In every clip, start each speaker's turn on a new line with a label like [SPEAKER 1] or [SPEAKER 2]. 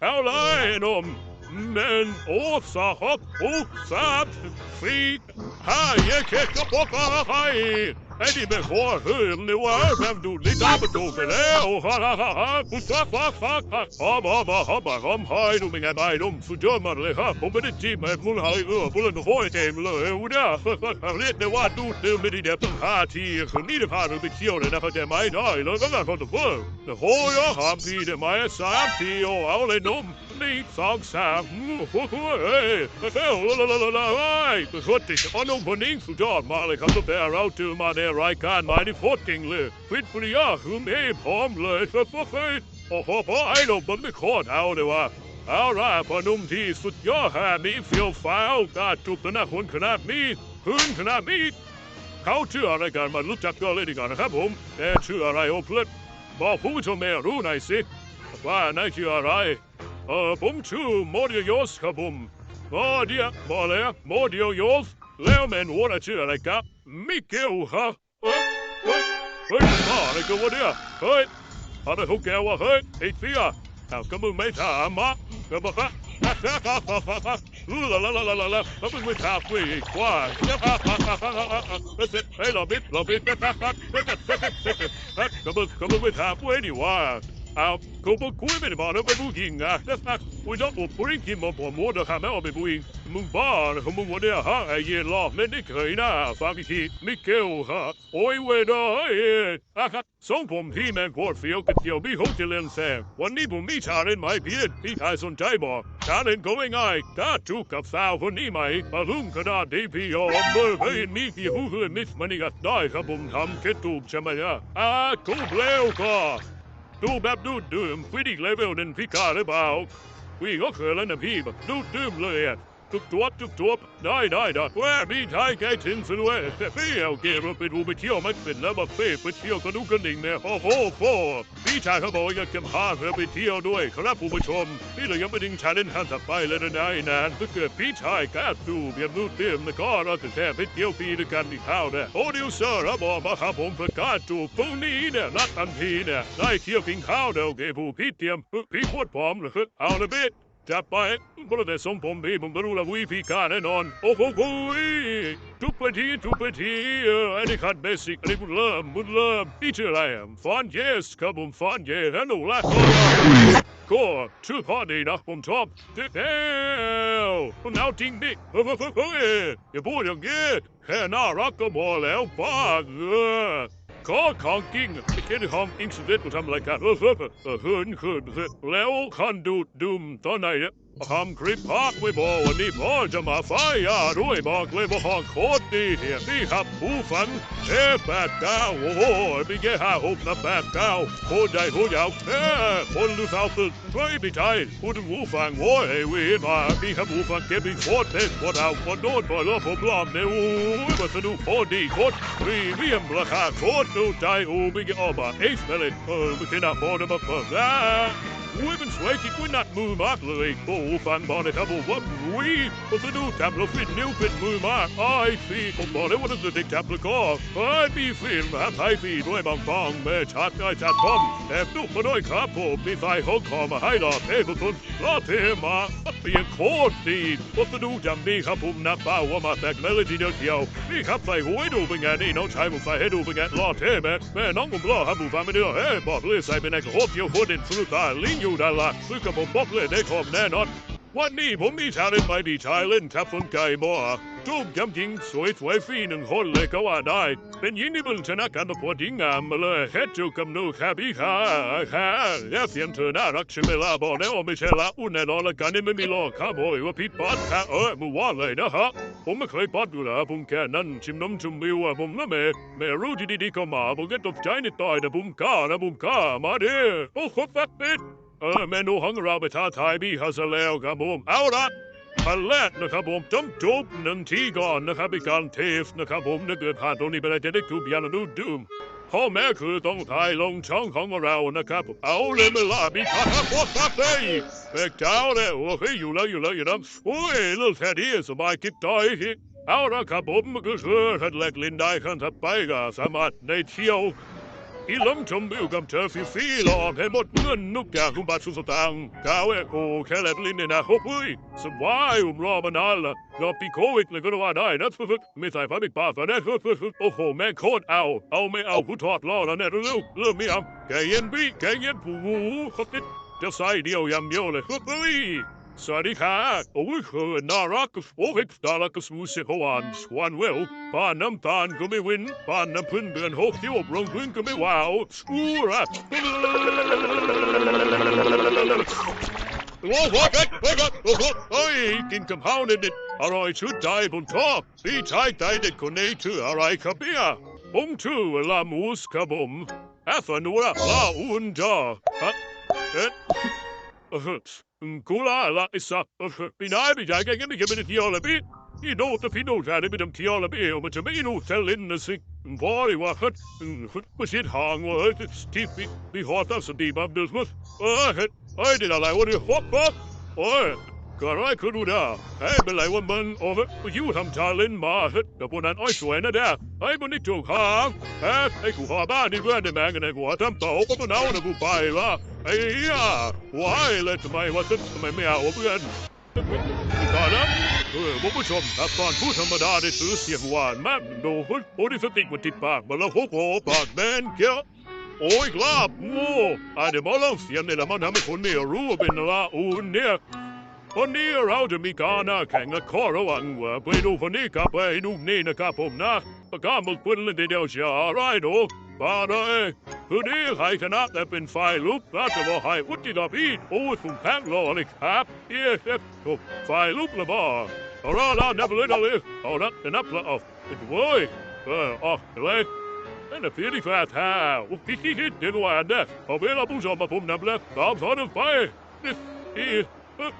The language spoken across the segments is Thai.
[SPEAKER 1] Paulinum men orsakar oppsat slik herjekekkepokkarakai. ไอ้ที่ไม่ขอเฮ้ยนี่วะแฟมดูลิกาประตูไปแล้วฮ่าฮ่าฮ่าฮ่าคุณซักฟักฟักฟักหอมหอมหอมหอมหายนุ่มเป็นไงไปนุ่มสุดยอดมากเลยครับผมไม่ได้จีบแม่คุณหายเออบุลนโคยเต็มเลยนะเรียกได้ว่าดูดดื่มไม่ดีเดียวเพิ่งห้าทีคืนนี้จะพาหนูไปเที่ยวเลยนะเข้าใจไหมได้เลยก็งานอนเสิร์ตโอ้ยหาทีได้ไหมสามทีโอ้เอาเลยดม นี่สองสามโอ้โหเฮ้ยเฮ้ยลาลาลาลาเฮ้ยสุดที่อ๋อนุ่มคนนี้สุดยอดมากเลยครับตั้งแต่เราเจอมาในรายการมานี่โคตรเก่งเลยฟิตปริยาคือเมย์พร้อมเลยเฮ้ยโอ้โหพอไอ้หนุ่มมันไม่โคตรเอาเลยว่ะเอาล่ะพอนุ่มที่สุดยอดฮะมีเฟียวฟ้าวกาจุบตัวหน้าคนขนาดนี้พื้นขนาดนี้เขาชื่ออะไรกันมารู้จักกันเลยดีกว่านะครับผมแต่ชื่ออะไรโอ้เพื่อนบอกผู้ชมแม่รู้หน่อยสิว่านายชื่ออะไร A Bumtu mordioyos kabum. Mordia balea mordioyos. Leomen warachu aleka. Mikeu ha. Hurt marika wadia. Hurt. Ada hukawa hurt. Ethia. Alkamu meta ma. Kabaha. Ooh la la la la la la. Something with halfway. Why? That's it. Hey, love it. Love it. Come on, come on with halfway. Why? ครับคุณอกคุยไม่ได้บอกนะเป็นผู้หญิงนะแล้วนะคุยต้องอุปริกินมาผมมัวเด็กหาแม่เอาไปผู้หญิงมึงบ้านะขมึงวันนี้ยฮะไอเย็นล้อไม่ได้เคยนะฟังอีกทีม่เกี่ยลฮะโอ้ยเวดาเอ้อะครับส่งผมที่แมนพอร์ฟิลกับเดียวพี่เขาจะเลนแซงวันนี้ผมมีชาเล่นไหมพี่พี่ชายสนใจบอกชาเล่นก็ไม่ง่ายถ้าจูกับสาวคนนี้ไหมมาลุ้มกระดาษดีพี่ยอมเมื่อเคยมีพี่หูเพื่อนมิสมันนี่ก็ได้ครับผมทำแค่ตูบใช่ไหมอะอะกูเบลก็ ดูแบบดูดดื่มฟิดิกเลเวลนั่นพี่กาหรือเปล่าพี่ก็เคยแล้วนะพี่แบบดูดดื่มเลยอะ ทุกตัวทุกตัวได้ได้ได้แหว่าพี่ชายแกถึงสุดเว้ยพี่เอาเกมไปดูไปเที่ยวไม่เป็นแล้วมาเฟ่ไปเที่ยวกันดูกันดิ่งเนี่ยโอ้โหโอ้พี่ชายเขาบอกว่าอยากจะพาเราไปเที่ยวด้วยครับผู้ชม พี่เลยยังไม่ดึงชาเลนจ์ขั้นถัดไปเลยนะนายนานถ้าเกิดพี่ชายกล้าดูเบียบดูดดื่มแล้วก็เราจะแค่ไปเที่ยวฟรีด้วยกันอีกข้าเนี่ยโอ้ดิวเซอร์ครับบอกมาครับผมประกาศจูบตรงนี้เนี่ยนัดทันทีเนี่ยได้เที่ยวกินข้าวเดี๋ยวเกผู้พี่เตรียมพี่โคตรพร้อมเลยเอาละเบ็ด K e Prenez son pompier, bomberou la oui, picane, non. Oh, oh, oh, oui. Tout petit, tout petit, any cut basic, any good love, good love. Peter I am. Fond, yes, kabum fond, yeah, and all that. Core, too hardy, knock on top. Hell, now ting big. Oh, oh, oh, oh, yeah. Your boy, young, yeah. Hair, nah, rock, a ball, hell, fuck. Car conking, kitty hom incident or something like that. Level conduit doom thonite. Cam cripakwibo ni bordama faya ruimaglibo honkotni him the hapufan e batao or bige ha hope na batao hodai hodao e holu thousand try bitai hudum wufang war e we ma bi ha wufang kebi forte what out for not for love of blam ne u but the new body hot we we am blaka hot no dai u bige oba e spell it we cannot bordama for that Women's Waking would not move ugly. Oh, van Bonnet, double one. อุ้ยผมจะดูแท็บแลฟินนิ้วฟิทนมือมากไอฟีผมบอกเลยว่าถ้าจะติดแทบล้วก็ไอปีฟินแบบไอฟีด้วยบางฟองแม่ชัดไอชัดต้มแอบดูมาด้วยครับผมมีสายหกคอมาให้หล่อเท่สุดๆล่อเทมาเสียงโคตรดีผมจะดูจำดีครับผมนับเป้าว่ามาแตกเมลยทีเดียวเชียวนี่ครับใส่หูให้ดูเป็นไงนี่น้องชายผมใส่ให้ดูเป็นไงล่อเทแม่แม่น้องผมรอครับผมฟังไม่ได้เฮ้บอกเลยใส่เป็นไงโคตรเที่ยวโคตรเด่นสุดตาลิงอยู่ด้านล่างซื้อกับผมบอกเลยได้คอมแน่นอน วันนี้ผมมีชาเลนจ์ใหม่ดีชายเล่นทับสนไก่บ่จูบยำยิงสวยสวยฟรีหนึ่งคนเลยก็ว่าได้ เป็นหญิงที่เพิ่งชนะการประกวดหญิงงามมาเลยแค่จูบกับนูค่ะพี่ค่ะค่ะแล้วเสียงเธอน่ารักใช่ไหมล่ะบอกแล้วไม่ใช่ละอุ่นแน่นอนละกันนี่ไม่มีหรอกครับโอยว่าพี่ป๊อดค่ะเออมึงว่าเลยนะฮะผมไม่เคยป๊อดอยู่แล้วผมแค่นั้นชิมน้ำชิมวิวอะผมนะแม่แม่รู้ที่ดีๆก็มาผมก็ตกใจนิดหน่อยนะผมกล้านะผมกล้ามาดิโอ้โหฟักปิด เออเมนูของเราไปท้าทายพี่เขาซะแล้วครับผมเอาละพันแรกนะครับผมจำจบหนึ่งทีก่อนนะครับเป็นการเทสนะครับผมถ้าเกิดผ่านตรงนี้ไปแล้วจะได้จูบยานูดูมพ่อแม่คือต้องถ่ายลงช่องของเรานะครับ เอาเลยเวลามีขาโคตรซับเลยเบกเจ้าเลยโอ้ยอยู่แล้วอยู่แล้วอยู่แล้วโอ้ยเรื่องแค่นี้สบายคิดต่อยทีเอาละครับผมก็คือท่านแหลกลินได้ขั้นถัดไปก็สามารถในเที่ยว อีหลงชมวิวกับเธอฟรีๆหลอกให้หมดเงินนุกอย่างคุณบาทสุดสตางค์กาวเอโอแค่แลบลิ้นเนี่ยนะโอ้ยสบายผมรอมานานละรอปีโควิดเลยก็ว่าได้นะไม่ใส่ผ้าปิดปากนะโอ้โหแม่โคตรเอา เอาไม่เอาผู้ทอดล่อแล้วเนี่ยเร็วเริ่มไม่เอาแกเย็นพี่แกเย็นผู้หูเขาติดจะใส่เดียวยำเดียวเลยเฮ้ย สวัสดีค่ะโอ้ยคือน่ารักโอ้ยน่ารักสูสิฮวานสวานเวลป้านน้ำตาลก็ไม่วินป้านน้ำพึ่งเดือนหกที่อบรองพึ่งก็ไม่ว้าวอูระโอ้โหเฮ้ยเฮ้ยโอ้โหเฮ้ยกินกับข้าวเด็ดอร่อยชื่นใจผมชอบพี่ชายใจเด็ดคนนี้ชื่ออะไรครับเนี่ยผมชื่อลามูสครับผมแอฟนูระลาอุนจาฮะเอ๊ะ Kula la isa pinai bi jaga gemi gemi ti ola bi i no te fino ja de bidam ti ola bi o te me no tel in the sick body wa hut hut was it hang wa hut stiff bi bi hot us di bab dus mus oh hut I did ala what you hot hot oh ก็ไรคือดูดาไอ้เป็นไรวันมันโอ้ยยูทำชาเลนมาเฮ็ดแต่พวกนั้นอ้อยยนะเด้อไอ้บนนี้จูหางเหี้ยว้ายเลยทำไมวะทำไมไม่เอาเพื่อนก่อนนะเออคุณผู้ชมถ้าตอนผู้ธรรมดาได้ซื้อเสียงหวานมากดูหุ่นโอ้ดิสติกมันติดปากมาแล้วโอ้โหปากแมนเกี้ยวโอ้ยกลาบโง่อะเดี๋ยวมาลองเสียงเนี่ยละมันทำให้คนเนี่ยรู้ว่าเป็นละอูนเนี่ยวันนี้เราจะมีการหน้าแข่งและข้อระวังว่าไปดูคนนี้กับไปดูนี่นะครับผมนะประกาศมึกปืนเล่นทีเดียวเชียวอะไรดูมาเลย คืนนี้ใครชนะแต่เป็นฝ่ายลุกราชวให้อุติดาพีโอ้ยสุ่มแพ้งรอเลยครับเย้เอฟถูกฝ่ายลุกละบ้าเอาละละนับเลยนับเลยเอาละจะนับละเอาไปดูเว้ยเออออกเลยนั่นน่ะพี่ที่แฟร์แท้อุ๊ยคิดคิดเดี๋ยวก่อนนะเอาเวลาผู้ชมมาผมนับเลยสามสองหนึ่งไปนี่อี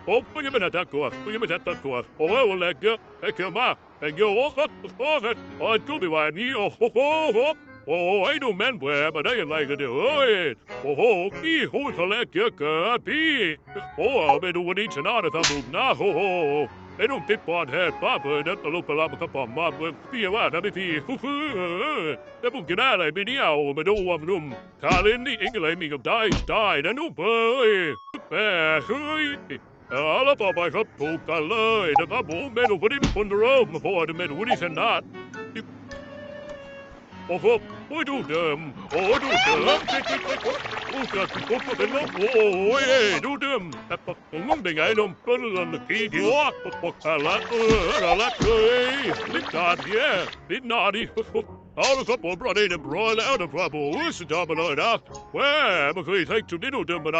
[SPEAKER 1] Oh, ben je bent d'accord. Ben je bent d'accord. Oh, wel lekker. Ik heb maar. En je ook het volgen. Oh, het doet me waar niet. Oh, ho, ho, ho. Oh, โอ้ไอ้ดูแม่นแหวมาได้ยังไงกันเดี๋ยวเอ้ยโอ้โหพี่หูทะเลเกียเกิดพี่โอ้เมนูวันนี้ชนะนะครับผกนะโอ้โหไอ้นูติดปอนแทนป้าเปิดนั้นตลกปลามันก็ปอมมาเมื่อพี่ว่านะไม่พี่ฟูฟูแล้วผมกินได้อะไรไม่เนี่ยมาดูว่านุ่มคาเรนนี่เองอะไรมีกับได้ได้นะนุ่มเอ้ยแม่เฮ้ยเอาละต่าไปครับถูกกันเลยนะครับผมเมนูวันนี้คนเริ่มโอ้เมนูวันนี้ชนะ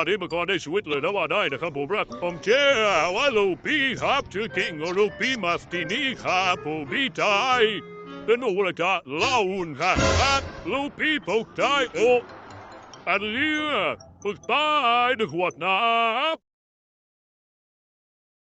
[SPEAKER 1] นี้มาก่อนในชีวิตเลยนะว่าได้นะครับผมรักผมเชื่อว่าลูปี้ครับชื่อคิงลูปี้มาสตินี่ครับผมพี่ชายเป็นโอ้ละจ้าเล่าอุ่นครับลูปี้ปกใจโอ้อันนี้ปกตายด้วยขวดน้ำ